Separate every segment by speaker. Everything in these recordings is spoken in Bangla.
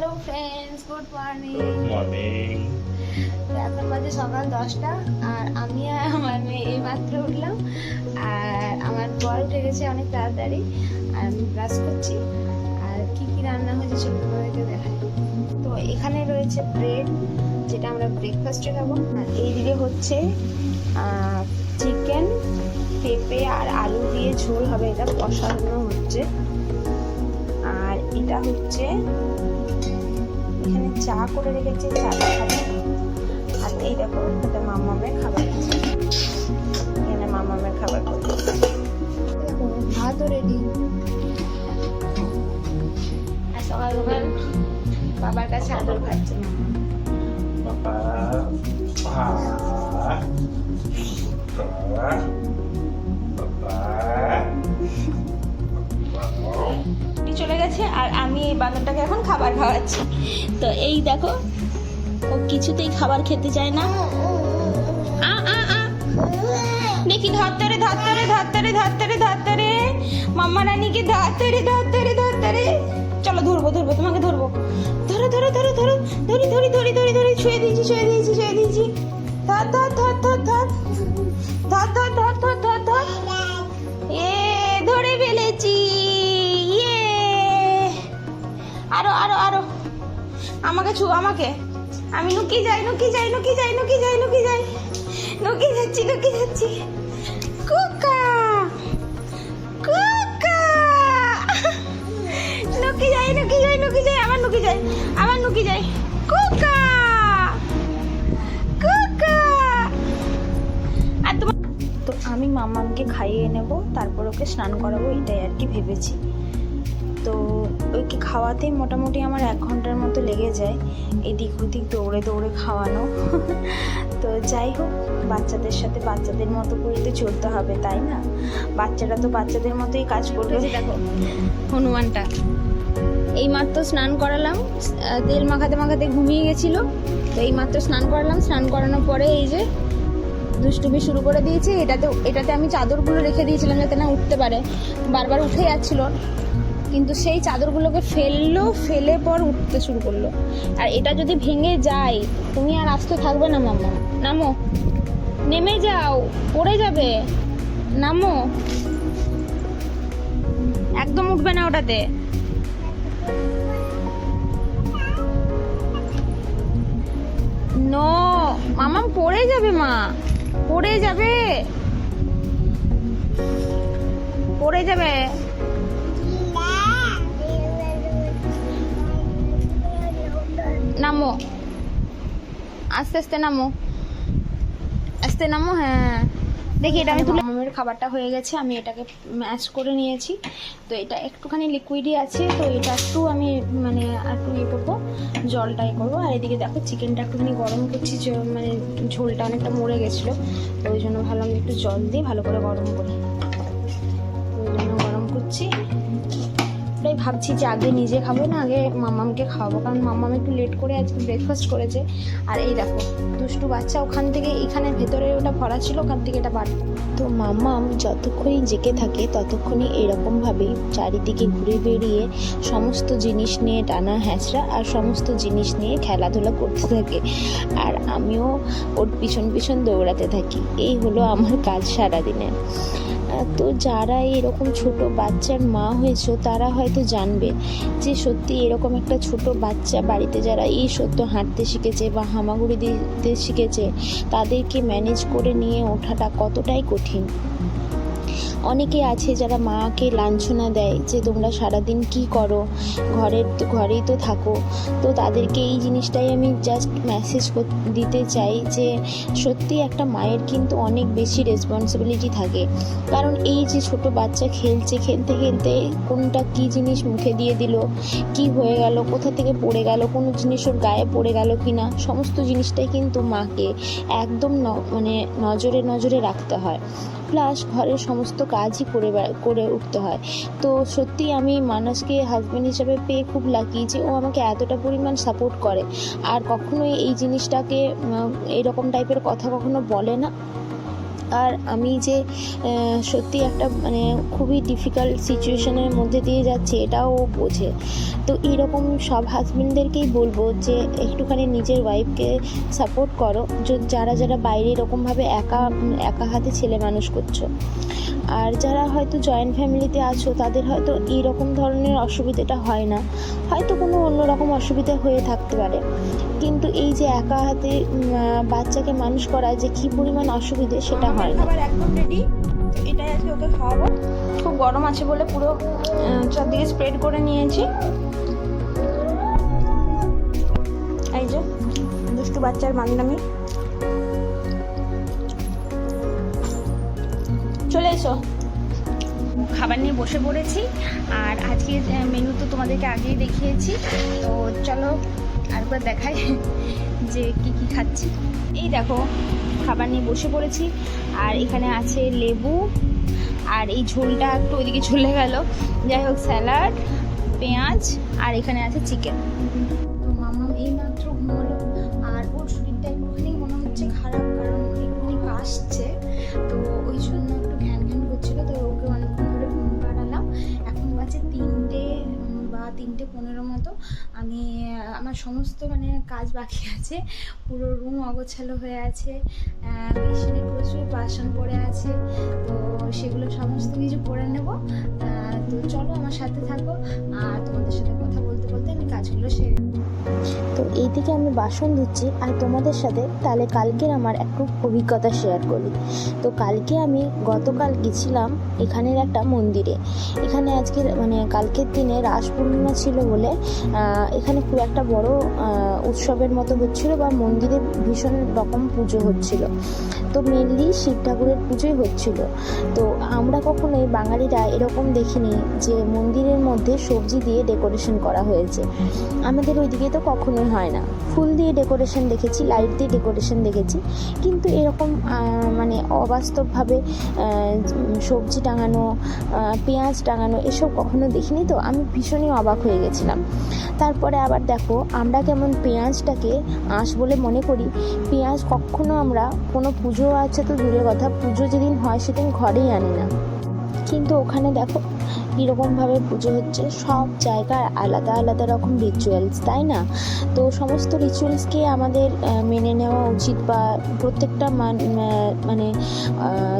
Speaker 1: Hello friends good morning good
Speaker 2: morning
Speaker 1: এখন বাজে সকাল দশটা আর আমি আর আমার মেয়ে এই মাত্র উঠলাম আর আমার বর উঠে গেছে অনেক তাড়াতাড়ি আর আমি ব্রাশ করছি আর কি কি রান্না হয়েছে ছোটবেলাকে দেখাই। তো এখানে রয়েছে ব্রেড যেটা আমরা ব্রেকফাস্টে খাব আর এইদিকে হচ্ছে চিকেন পেঁপে আর আলু দিয়ে ঝোল হবে এটা কষানো হচ্ছে। আর এটা হচ্ছে এখানে চা করে রেখেছে চা খাবে আর এই দেখো এটা মামামের খাবার এখানে মামামের খাবার ভাতও রেডি আর বাবার কাছে আদর খাচ্ছে
Speaker 2: বাবা বাবা বাবা।
Speaker 1: চলে গেছে আর আমি এই বান্দরটাকে এখন খাবার খাওয়াচ্ছি। তো এই দেখো ও কিছুতেই খাবার খেতে চায় না। আ, আ, আ। দেখি ধরতরে ধরতরে ধরতরে ধরতরে ধরতরে মাম্মা রানীকে ধরতরে ধরতরে ধরতরে চলো ধরবো ধরবো তোমাকে ধরবো। ধরো ধরো ধরো ধরো ধরি ধরি ধরি ধরি ধরি ছুঁয়ে দিয়েছি ছুঁয়ে দিয়েছি ছুঁয়ে দিয়েছি। ধর ধর ধর ধর ধর। ধর ধর ধর ধর ধর ধর। এ ধরে ফেলেছি। আরও আরও আরও। আমাকে ছু, আমাকে। আমি নুকি যাই নুকি যাই নুকি যাই নুকি যাই নুকি যাই। নুকি যাচ্ছি নুকি যাচ্ছি। কুকা! কুকা! নুকি যাই নুকি যাই নুকি যাই, আবার নুকি যাই, আবার নুকি যাই। কুকা! কুকা! আর তোমার তো আমি মামামকে খাইয়ে নেব, তারপর ওকে স্নান করাবো এটাই আর কি ভেবেছি। ওকে খাওয়াতেই মোটামুটি আমার এক ঘণ্টার মতো লেগে যায়। এদিক ওদিক দৌড়ে দৌড়ে খাওয়ানো। তো যাই হোক বাচ্চাদের সাথে বাচ্চাদের মতো করে তো চলতে হবে তাই না? বাচ্চারা তো বাচ্চাদের মতোই কাজ করবে। দেখো হনুমানটা। এই মাত্র স্নান করালাম। তেল মাখাতে মাখাতে ঘুমিয়ে গেছিল। তো এই মাত্র স্নান করালাম। স্নান করানোর পরে এই যে দুষ্টুমি শুরু করে দিয়েছে। এটাতে এটাতে আমি চাদরগুলো রেখে দিয়েছিলাম যাতে না উঠতে পারে। বারবার উঠে যাচ্ছিল। কিন্তু সেই চাদরগুলোকে ফেলল, ফেলে পর উঠতে শুরু করল। আর এটা যদি ভেঙে যায়, তুমি আর আসতে থাকবে না, মামা। নামো। নেমে যাও। পড়ে যাবে। নামো। একদম উঠবে না ওটাতে। নো। মামা, পড়ে যাবে, মা। পড়ে যাবে। পড়ে যাবে। নামো। আস্তে আস্তে নামো। আস্তে নামো হ্যাঁ। দেখি এটা আমি মামের খাবারটা হয়ে গেছে, আমি এটাকে ম্যাশ করে নিয়েছি। তো এটা একটুখানি লিকুইডই আছে, তো এটা একটু আমি মানে একটু ইয়ে করব জলটা ইয়ে করব। আর এদিকে দেখো চিকেনটা একটুখানি গরম করছি মানে ঝোলটা অনেকটা মরে গেছিল। তো ওই জন্য ভালো আমি একটু জল দিয়ে ভালো করে গরম করি। ভাবছি যে আগে নিজে খাব না আগে মামামকে খাওয়াবো, কারণ মামাম একটু লেট করে আজকে ব্রেকফাস্ট করেছে। আর এই দেখো, দুষ্টু বাচ্চা ওখান থেকে, এখানে ভেতরে ওটা ভরা ছিল, ওখান থেকে এটা বার
Speaker 3: তো মামাম যতক্ষণই জেগে থাকে, ততক্ষণই এরকমভাবেই চারিদিকে ঘুরে বেরিয়ে সমস্ত জিনিস নিয়ে টানা হ্যাঁচড়া আর সমস্ত জিনিস নিয়ে খেলাধুলা করতে থাকে। আর আমিও ওর পিছন পিছন দৌড়াতে থাকি। এই হলো আমার কাজ সারাদিনের। তো যারা এরকম ছোট বাচ্চার মা হয়েছো, তারা হয়তো জানবে যে সত্যি এরকম একটা ছোট বাচ্চা বাড়িতে যারা এই সত্য হাঁটতে শিখেছে বা হামাগুড়ি দিতে শিখেছে, তাদেরকে ম্যানেজ করে নিয়ে ওঠাটা কতটাই কঠিন। অনেকে আছে যারা মাকে লাঞ্ছনা দেয় যে তোমরা সারাদিন কি করো? ঘরের ঘরেই তো থাকো। তো তাদেরকে এই জিনিসটাই আমি জাস্ট মেসেজ দিতে চাই যে সত্যি একটা মায়ের কিন্তু অনেক বেশি রেসপন্সিবিলিটি থাকে। কারণ এই যে ছোট বাচ্চা খেলছে, খেলতে খেলতে কোনটা কি জিনিস মুখে দিয়ে দিল? কি হয়ে গেল? কোথা থেকে পড়ে গেল? কোনো জিনিস ওর গায়ে পড়ে গেল কি না সমস্ত জিনিসটাই কিন্তু মাকে একদম মানে নজরে নজরে রাখতে হয়। প্লাস ঘরের সমস্ত কাজই করে করে উঠতে হয়। তো সত্যি আমি মানুষকে হাজব্যান্ড হিসাবে পেয়ে খুব লাকি যে ও আমাকে এতটা পরিমাণ সাপোর্ট করে। আর কখনোই এই জিনিসটাকে এরকম টাইপের কথা কখনো বলে না। আর আমি যে সত্যি একটা মানে খুবই ডিফিকাল্ট সিচুয়েশনের মধ্যে দিয়ে যাচ্ছি এটাও ও বোঝে। তো এরকম সব হাজব্যান্ডদেরকেই বলব যে, একটুখানি নিজের ওয়াইফকে সাপোর্ট করো। যারা যারা বাইরে এরকমভাবে একা একা হাতে ছেলে মানুষ করছ। আর যারা হয়তো জয়েন্ট ফ্যামিলিতে আছো তাদের হয়তো এইরকম ধরনের অসুবিধাটা হয় না। হয়তো কোনো অন্যরকম অসুবিধা হয়ে থাকতে পারে। কিন্তু এই যে একা হাতে বাচ্চাকে মানুষ করা যে কী পরিমাণ অসুবিধে সেটা হয় না।
Speaker 1: এটাই আজকে ওকে খাওয়াবো। খুব গরম আছে বলে পুরো চারদিকে স্প্রেড করে নিয়েছি। এই যে দুষ্টু বাচ্চার মান্নামি চলে এসো। খাবার নিয়ে বসে পড়েছি, আর আজকে মেনু তো তোমাদেরকে আগেই দেখিয়েছি। তো চলো আরেকবার দেখাই যে কি কি খাচ্ছি। এই দেখো, খাবার নিয়ে বসে পড়েছি, আর এখানে আছে লেবু, আর এই ঝোলটা একটু ওইদিকে চলে গেল। যাই হোক, স্যালাড, পেঁয়াজ, আর এখানে আছে চিকেন। আমি, আমার সমস্ত মানে কাজ বাকি আছে। পুরো রুম অগোছালো হয়ে আছে। মেশিনে প্রচুর বাসন পড়ে আছে। তো সেগুলো সমস্ত কিছু করে নেব। তো চলো আমার সাথে থাকো। আর তোমাদের সাথে কথা বলতে বলতে আমি কাজগুলো সেরে নেব।
Speaker 3: তো এইদিকে আমি বাসন ধুচ্ছি আর তোমাদের সাথে তাহলে কালকের আমার একটু অভিজ্ঞতা শেয়ার করি। তো কালকে আমি গতকাল গেছিলাম এখানের একটা মন্দিরে। এখানে আজকে মানে কালকের দিনে রাস পূর্ণিমা ছিল বলে এখানে খুব একটা বড় উৎসবের মতো হচ্ছিল বা মন্দিরে ভীষণ রকম পুজো হচ্ছিল। তো মেনলি শিব ঠাকুরের পুজোই হচ্ছিল। তো আমরা কখনোই বাঙালিরা এরকম দেখিনি যে মন্দিরের মধ্যে সবজি দিয়ে ডেকোরেশন করা হয়েছে। আমাদের ওইদিকে তো কখনোই হয় না। ফুল দিয়ে ডেকোরেশন দেখেছি লাইট দিয়ে ডেকোরেশন দেখেছি। কিন্তু এরকম মানে অবাস্তবভাবে সবজি টাঙানো পেঁয়াজ টাঙানো এসব কখনো দেখিনি তো। আমি ভীষণই অবাক হয়ে গেছিলাম। তারপরে আবার দেখো, আমরা কেমন পেঁয়াজটাকে আঁশ বলে মনে করি। পেঁয়াজ কখনো আমরা কোনো পুজো আছে তো দূরের কথা, পুজো যেদিন হয় সেদিন ঘরেই আনি না। কিন্তু ওখানে দেখো কীরকমভাবে পুজো হচ্ছে সব জায়গার আলাদা আলাদা রকম রিচুয়ালস তাই না? তো সমস্ত রিচুয়ালসকে আমাদের মেনে নেওয়া উচিত বা প্রত্যেকটা মান-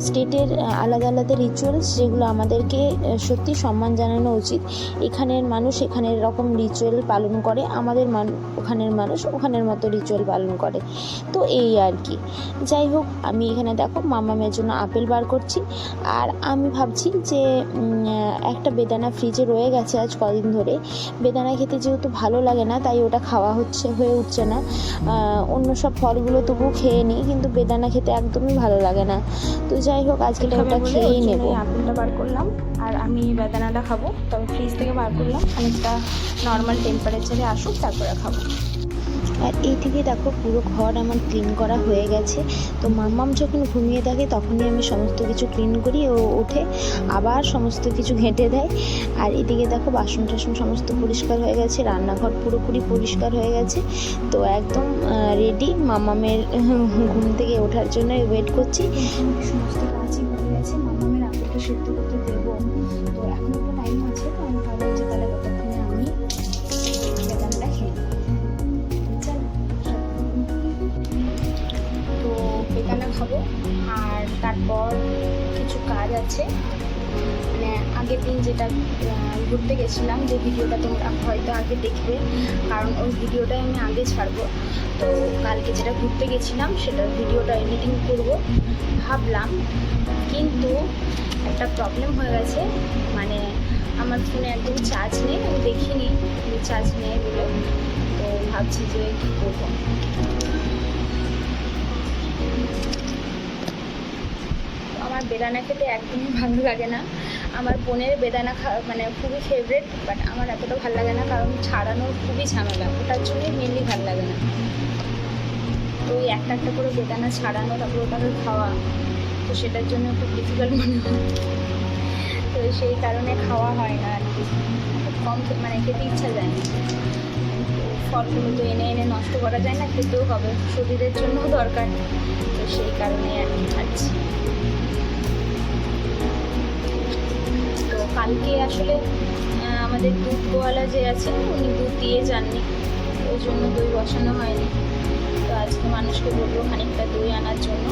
Speaker 3: স্টেটের আলাদা আলাদা রিচুয়ালস যেগুলো আমাদেরকে সত্যি সম্মান জানানো উচিত। এখানের মানুষ এখানের রকম রিচুয়াল পালন করে আমাদের মান ওখানের মানুষ ওখানের মতো রিচুয়াল পালন করে। তো এই আর কি। যাই হোক আমি এখানে দেখো মামামের জন্য আপেল বার করছি। আর আমি ভাবছি যে আহ, একটা বেদানা ফ্রিজে রয়ে গেছে আজ কদিন ধরে। বেদানা খেতে যেহেতু ভালো লাগে না তাই ওটা খাওয়া হচ্ছে হয়ে উঠছে না। অন্য সব ফলগুলো তবু খেয়ে নিই কিন্তু বেদানা খেতে একদমই ভালো লাগে না। তো যাই হোক আজকে ওটা খেয়েই নেব।
Speaker 1: আপেলটা বার করলাম আর আমি বেদানাটা খাব। তবে ফ্রিজ থেকে বার করলাম খানিকটা নর্মাল টেম্পারেচারে আসুক তারপরে খাব।
Speaker 3: আর এই থেকে দেখো পুরো ঘর আমার ক্লিন করা হয়ে গেছে। তো মাম্মাম যখন ঘুমিয়ে থাকে, তখনই আমি সমস্ত কিছু ক্লিন করি। ও উঠে আবার সমস্ত কিছু ঘেঁটে দেয়। আর এদিকে দেখো বাসন টাসন সমস্ত পরিষ্কার হয়ে গেছে, রান্নাঘর পুরোপুরি পরিষ্কার হয়ে গেছে। তো একদম রেডি মামামের ঘুম থেকে ওঠার জন্য ওয়েট করছি।
Speaker 1: সমস্ত কাজই ঘুরতে গেছিলাম, যে ভিডিওটা তোমরা হয়তো আগে দেখবে, কারণ ওই ভিডিওটাই আমি আগে ছাড়বো। তো কালকে যেটা ঘুরতে গেছিলাম সেটার ভিডিওটা এডিটিং করব ভাবলাম, কিন্তু একটা প্রবলেম হয়ে গেছে। মানে আমার ফোনে একদম চার্জ নেই, আমি দেখিনি চার্জ নেই বলে। তো ভাবছি যে কী করব। আমার বেদানা খেতে একদমই ভালো লাগে না। আমার বোনের বেদানা মানে খুবই ফেভারেট বাট আমার এতটা ভালো লাগে না কারণ ছাড়ানোর খুবই ঝামেলা। ওটার জন্যই মেনলি ভালো লাগে না। তো ওই একটা একটা করে বেদানা ছাড়ানো, তারপর ওটাকে খাওয়া, তো সেটার জন্য খুব ডিফিকাল্ট মনে হয়। তো সেই কারণে খাওয়া হয় না আর কি। কম মানে খেতে ইচ্ছা যায় না। ফলগুলো তো এনে এনে নষ্ট করা যায় না, খেতেও হবে। শরীরের জন্যও দরকার। তো সেই কারণে আর কি খাচ্ছি। কালকে আসলে আমাদের দুধ যে আছে উনি দুধ দিয়ে যাননি। ওই জন্য দই বসানো হয়নি। তো আজকে মানুষকে বলব খানিকটা দই আনার জন্য।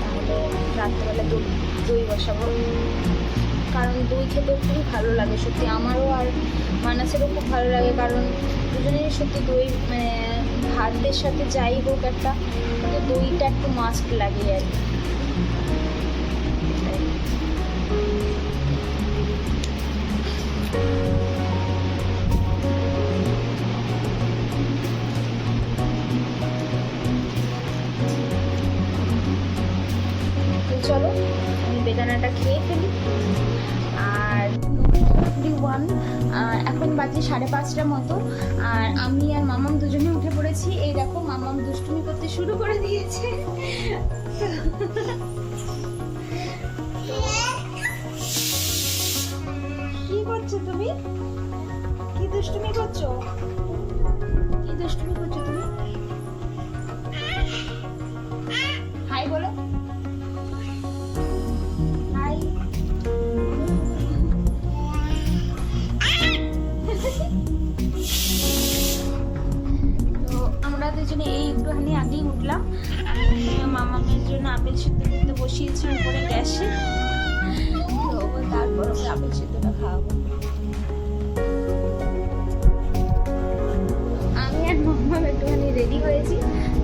Speaker 1: তাহলে রাত্রেবেলা দই দই বসাবো। কারণ দই খেতে খুবই ভালো লাগে, সত্যি। আমারও আর মানাসেরও খুব ভালো লাগে, কারণ দুজনেরই সত্যি দই মানে ভাতের সাথে যাই হোক একটা দইটা একটু মাস্ট লাগে আর কি। সাড়ে পাঁচটার মতো। আর আমি আর মামাম দুজনে উঠে পড়েছি। এই দেখো, মামাম দুষ্টুমি করতে শুরু করে দিয়েছে। কি করছ তুমি? কি দুষ্টুমি করছ? কি দুষ্টুমি আমরা দুজনে এই একটুখানি আগেই উঠলাম। মামামের জন্য আপেল সিদ্ধ করতে বসিয়েছি উপরে গ্যাসে। তারপর আপেল সিদ্ধটা খাওয়াবো। আমি আর মামাম একটুখানি রেডি হয়েছি।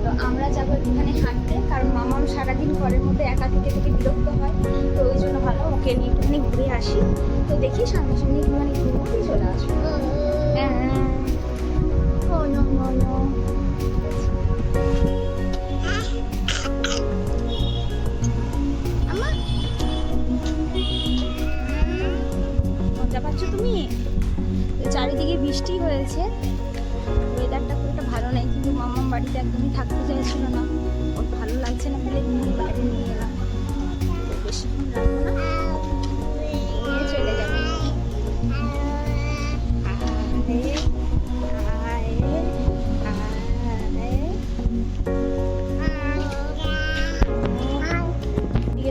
Speaker 1: তো আমরা যাব একটুখানি হাঁটতে, কারণ মামাম সারাদিন ঘরের মধ্যে একা থেকে থেকে বিরক্ত হয়। তো ওই জন্য ভালো, ওকে নিয়ে একটুখানি ঘুরে আসি। তো দেখি সামনাসামনি একটুখানি ঘুরে চলে আসব হ্যাঁ। no no no. বৃষ্টি হয়েছে। ওয়েদারটা খুব একটা ভালো নেই, কিন্তু মামাম বাড়িতে একদমই থাকতে চাইছিল না। ওর ভালো লাগছে না বলে বাইরে নিয়ে এলাম।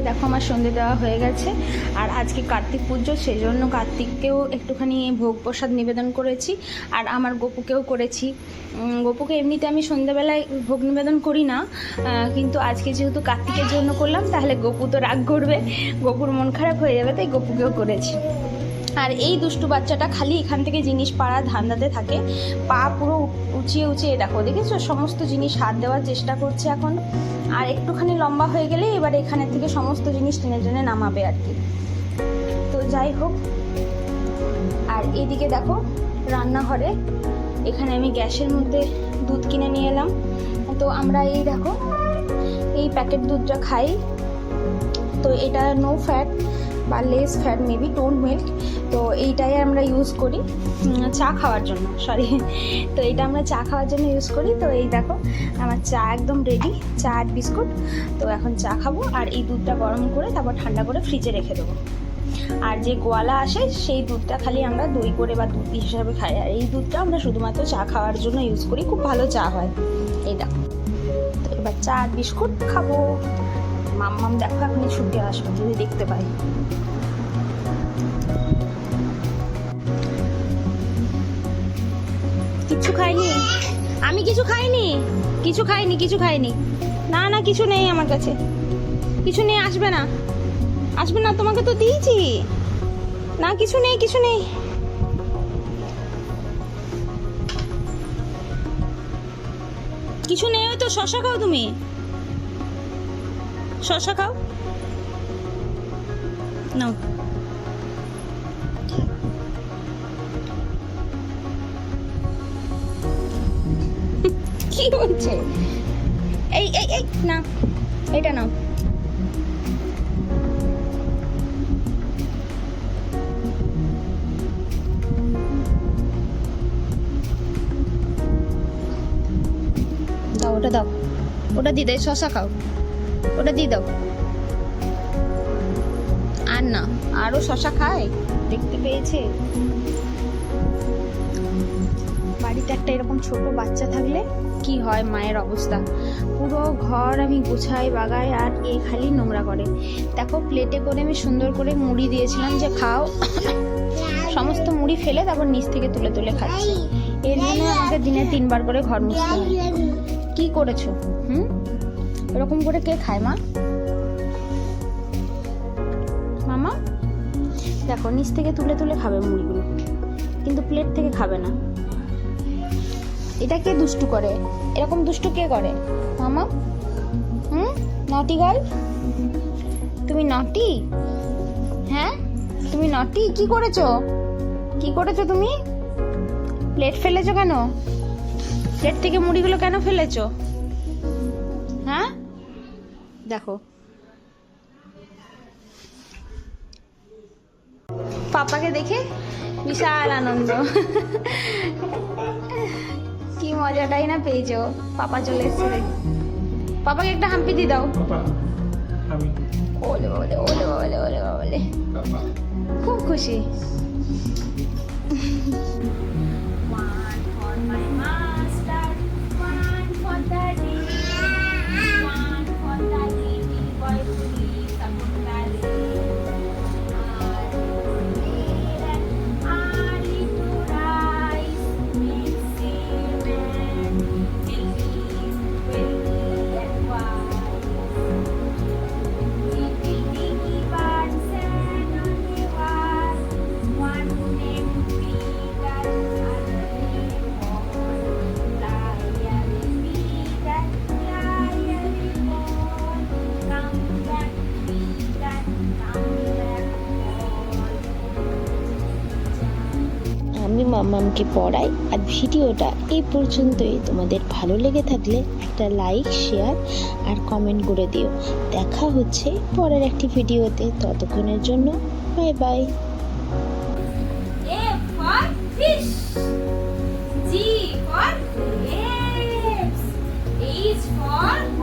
Speaker 1: দেখো আমার সন্ধে দেওয়া হয়ে গেছে। আর আজকে কার্তিক পুজো সেই জন্য কার্তিককেও একটুখানি ভোগ প্রসাদ নিবেদন করেছি। আর আমার গপুকেও করেছি। গপুকে এমনিতে আমি সন্ধ্যাবেলায় ভোগ নিবেদন করি না কিন্তু আজকে যেহেতু কার্তিকের জন্য করলাম, তাহলে গপু তো রাগ করবে। গপুর মন খারাপ হয়ে যাবে, তাই গপুকেও করেছি। আর এই দুষ্টু বাচ্চাটা খালি এখান থেকে জিনিস পাড়া ধান্দাতে থাকে। পা পুরো উঁচিয়ে উঁচিয়ে, দেখো, দেখেছ? সমস্ত জিনিস হাত দেওয়ার চেষ্টা করছে এখন। আর একটুখানি লম্বা হয়ে গেলে এবার এখানে থেকে সমস্ত জিনিস টেনে টেনে নামাবে আর কি। তো যাই হোক, আর এদিকে দেখো, রান্নাঘরে এখানে আমি গ্যাসের মধ্যে দুধ কিনে নিয়ে এলাম। তো আমরা এই দেখো, এই প্যাকেট দুধটা খাই। তো এটা নো ফ্যাট বা less fat maybe tone milk তো এইটাই আমরা ইউজ করি চা খাওয়ার জন্য সরি তো এটা আমরা চা খাওয়ার জন্য ইউজ করি। তো এই দেখো, আমার চা একদম রেডি চা আর বিস্কুট। তো এখন চা খাব আর এই দুধটা গরম করে তারপর ঠান্ডা করে ফ্রিজে রেখে দেবো। আর যে গোয়ালা আসে, সেই দুধটা খালি আমরা দই করে বা দুধ হিসাবে খাই। আর এই দুধটা আমরা শুধুমাত্র চা খাওয়ার জন্য ইউজ করি। খুব ভালো চা হয়। দেখো। তো এবার চা আর বিস্কুট খাব। মাম্মাম দেখো, এখনই ছুটে আসবে যদি দেখতে পাই। কিচ্ছু খাইনি? আমি কিছু খাইনি? কিছু খাইনি কিছু খাইনি। না না, কিছু নেই আমার কাছে। কিছু নেই আসবে না। আসবে না, তোমাকে তো দিয়েছি। না, কিছু নেই কিছু নেই। কিছু নেই তো শশা খাও তুমি। শশা খাও। নাও। কি বলছে এই এই এই না এটা নাও। দাও ওটা দাও। ওটা দেয় শশা খাও। ওটা দিয়ে দাও। আর না, আরও শশা খায়? দেখতে পেয়েছে? বাড়িতে একটা এরকম ছোট বাচ্চা থাকলে কি হয় মায়ের অবস্থা? পুরো ঘর আমি গুছাই, বাগাই, আর এ খালি নোংরা করে। দেখো প্লেটে করে আমি সুন্দর করে মুড়ি দিয়েছিলাম যে খাও। সমস্ত মুড়ি ফেলে তারপর নিচ থেকে তুলে তুলে খাচ্ছি। এর জন্য আমাকে দিনে তিনবার করে ঘর মুছতে হয়। কি করেছ? হুম? এরকম করে কে খায়, মা? মামা? দেখো, নিচ থেকে তুলে তুলে খাবে মুড়িগুলো, কিন্তু প্লেট থেকে খাবে না। এটা কে দুষ্টু করে? এরকম দুষ্টু কে করে? মামা? হুম? নটি গার্ল তুমি নটি হ্যাঁ? তুমি নটি কি করেছ? কি করেছ তুমি? প্লেট ফেলেছো কেন? প্লেট থেকে মুড়িগুলো কেন ফেলেছো? দেখো। পাপাকে দেখে বিশাল আনন্দ। কি মজাটাই না পেয়েছ? পাপা চলে এসছে। পাপাকে একটা হাম্পি দিয়ে দাও। ওলে ওলে ওলে ওলে ওলে ওলে খুব খুশি।
Speaker 3: আমি মামামকে পড়াই। আর ভিডিওটা এই পর্যন্তই। তোমাদের ভালো লেগে থাকলে একটা লাইক শেয়ার আর কমেন্ট করে দিও। দেখা হচ্ছে পরের একটি ভিডিওতে। ততক্ষণের জন্য bye bye
Speaker 1: for grapes. For